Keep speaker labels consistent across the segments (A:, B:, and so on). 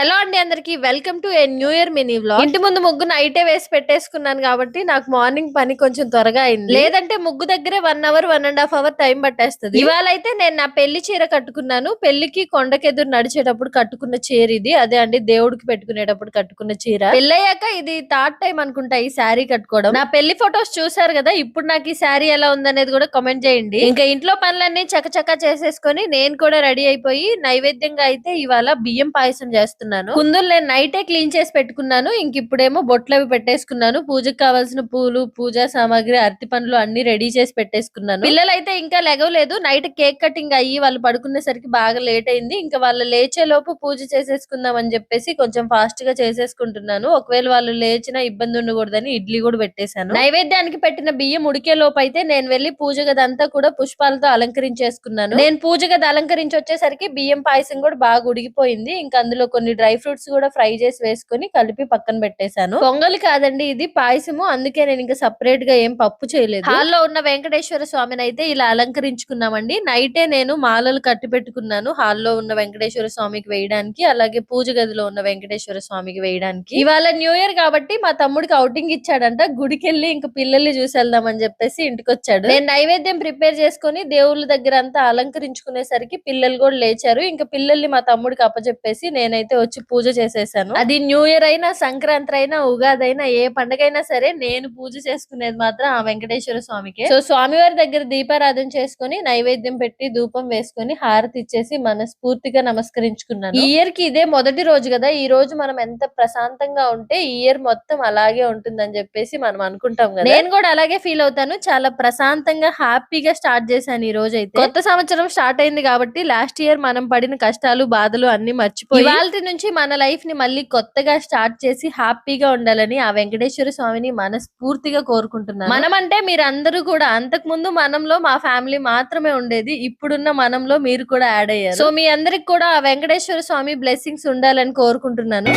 A: Hello అండి అందరికి welcome to a new year mini vlog. ఇంటి ముందు ముగ్గు నైటే వేసి పెట్టేసుకున్నాను కాబట్టి నాకు మార్నింగ్ పని కొంచెం త్వరగా అయింది. లేదంటే ముగ్గు దగ్గరే one hour one and half hour time పట్టేస్తుంది. ఇవాళ అయితే నేను నా పెళ్ళి చీర కట్టుకున్నాను. పెళ్ళికి కొండకెదురు నడిచేటప్పుడు కట్టుకున్న చీర ఇది. అదే అండి దేవుడికి పెట్టుకునేటప్పుడు కట్టుకున్న చీర. పెళ్ళయ్యాక ఇది థర్డ్ టైం అనుకుంటా ఈ శారీ కట్టుకోవడం. నా పెళ్ళి ఫొటోస్ చూసారు కదా ఇప్పుడు నాకు ఈ శారీ ఎలా ఉందనేది కూడా కామెంట్ చేయండి. ఇంకా ఇంట్లో పనులన్నీ చకచకా చేసేసుకొని నేను కూడా రెడీ అయిపోయి నైవేద్యంగా అయితే ఇవాళ బియ్యం పాయసం చేస్తున్నాను. కుందులు నేను నైటే క్లీన్ చేసి పెట్టుకున్నాను. ఇంక ఇప్పుడేమో బొట్లు అవి పెట్టేసుకున్నాను. పూజకు కావాల్సిన పూలు పూజా సామాగ్రి అరటి పండ్లు అన్ని రెడీ చేసి పెట్టేసుకున్నాను. పిల్లలు అయితే ఇంకా లెగవలేదు నైట్ కేక్ కటింగ్ అయ్యి వాళ్ళు పడుకునేసరికి బాగా లేట్ అయింది. ఇంకా వాళ్ళు లేచే లోపు పూజ చేసేసుకుందాం అని చెప్పేసి కొంచెం ఫాస్ట్గా చేసేసుకుంటున్నాను. ఒకవేళ వాళ్ళు లేచిన ఇబ్బంది ఉండకూడదని ఇడ్లీ కూడా పెట్టేశాను. నైవేద్యానికి పెట్టిన బియ్యం ఉడికే లోపు అయితే నేను వెళ్ళి పూజ గది అంతా కూడా పుష్పాలతో అలంకరించేసుకున్నాను. నేను పూజ గది అలంకరించి వచ్చేసరికి బియ్యం పాయసం కూడా బాగా ఉడిగిపోయింది ఇంకా అందులో కొన్ని డ్రై ఫ్రూట్స్ కూడా ఫ్రై చేసి వేసుకొని కలిపి పక్కన పెట్టేశాను. పొంగల్ కాదండి ఇది పాయసము. అందుకే నేను ఇంకా సపరేట్గా ఏం పప్పు చేయలేదు. హాల్లో ఉన్న వెంకటేశ్వర స్వామిని అయితే ఇలా అలంకరించుకున్నామండి. నైటే నేను మాలలు కట్టి పెట్టుకున్నాను హాల్లో ఉన్న వెంకటేశ్వర స్వామికి వేయడానికి అలాగే పూజ గదిలో ఉన్న వెంకటేశ్వర స్వామికి వేయడానికి. ఇవాళ న్యూ ఇయర్ కాబట్టి మా తమ్ముడికి అవుటింగ్ ఇచ్చాడంట గుడికి వెళ్ళి ఇంకా పిల్లల్ని చూసి వెళ్దామని చెప్పేసి ఇంటికి వచ్చాడు నేను నైవేద్యం ప్రిపేర్ చేసుకొని దేవుళ్ళ దగ్గర అంతా అలంకరించుకునేసరికి పిల్లలు కూడా లేచారు. ఇంకా పిల్లల్ని మా తమ్ముడికి అప్పచెప్పేసి నేనైతే వచ్చి పూజ చేసేసాను. అది న్యూ ఇయర్ అయినా సంక్రాంతి అయినా ఉగాది అయినా ఏ పండగ అయినా సరే నేను పూజ చేసుకునేది మాత్రం ఆ వెంకటేశ్వర స్వామికే. సో స్వామివారి దగ్గర దీపారాధన చేసుకొని నైవేద్యం పెట్టి ధూపం వేసుకొని హారతి ఇచ్చేసి మనస్ఫూర్తిగా నమస్కరించుకున్నాను. ఈ ఇయర్కి ఇదే మొదటి రోజు కదా ఈ రోజు మనం ఎంత ప్రశాంతంగా ఉంటే ఈ ఇయర్ మొత్తం అలాగే ఉంటుందని చెప్పేసి మనం అనుకుంటాం కదా. నేను కూడా అలాగే ఫీల్ అవుతాను. చాలా ప్రశాంతంగా హ్యాపీగా స్టార్ట్ చేశాను ఈ రోజు అయితే కొత్త సంవత్సరం స్టార్ట్ అయింది కాబట్టి లాస్ట్ ఇయర్ మనం పడిన కష్టాలు బాధలు అన్ని మర్చిపోయి నుంచి మన లైఫ్ని మళ్ళీ కొత్తగా స్టార్ట్ చేసి హ్యాపీగా ఉండాలని ఆ వెంకటేశ్వర స్వామిని మనస్ఫూర్తిగా కోరుకుంటున్నాను. మనం అంటే మీరు అందరూ కూడా అంతకు ముందు మనంలో మా ఫ్యామిలీ మాత్రమే ఉండేది ఇప్పుడున్న మనంలో మీరు కూడా యాడ్ అయ్యారు. సో మీ అందరికి కూడా ఆ వెంకటేశ్వర స్వామి బ్లెస్సింగ్స్ ఉండాలని కోరుకుంటున్నాను.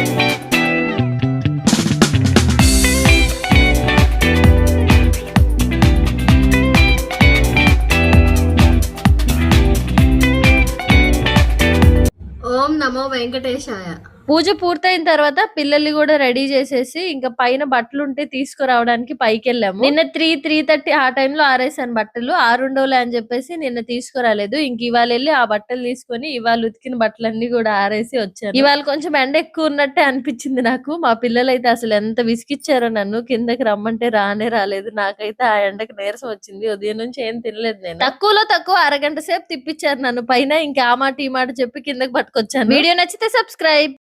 A: నమో వెంకటేశాయ పూజ పూర్తయిన తర్వాత పిల్లల్ని కూడా రెడీ చేసేసి ఇంకా పైన బట్టలు ఉంటే తీసుకురావడానికి పైకి వెళ్ళాము నిన్న త్రీ త్రీ థర్టీ ఆ టైంలో ఆరేసాను బట్టలు. ఆరుండోలే అని చెప్పేసి నిన్న తీసుకురాలేదు. ఇంక ఇవాళ వెళ్ళి ఆ బట్టలు తీసుకొని ఇవాళ ఉతికిన బట్టలన్నీ కూడా ఆరేసి వచ్చాను. ఇవాళ కొంచెం ఎండ ఎక్కువ ఉన్నట్టే అనిపించింది నాకు. మా పిల్లలు అయితే అసలు ఎంత విసిగిచ్చారో నన్ను. కిందకి రమ్మంటే రానే రాలేదు. నాకైతే ఆ ఎండకి నీరసం వచ్చింది. ఉదయం నుంచి ఏం తినలేదు నేను. తక్కువలో తక్కువ అరగంట సేపు తిప్పించారు నన్ను. పైన ఇంకా ఆ మాట ఈ మాట చెప్పి కిందకి పట్టుకొచ్చాను. వీడియో నచ్చితే సబ్స్క్రైబ్.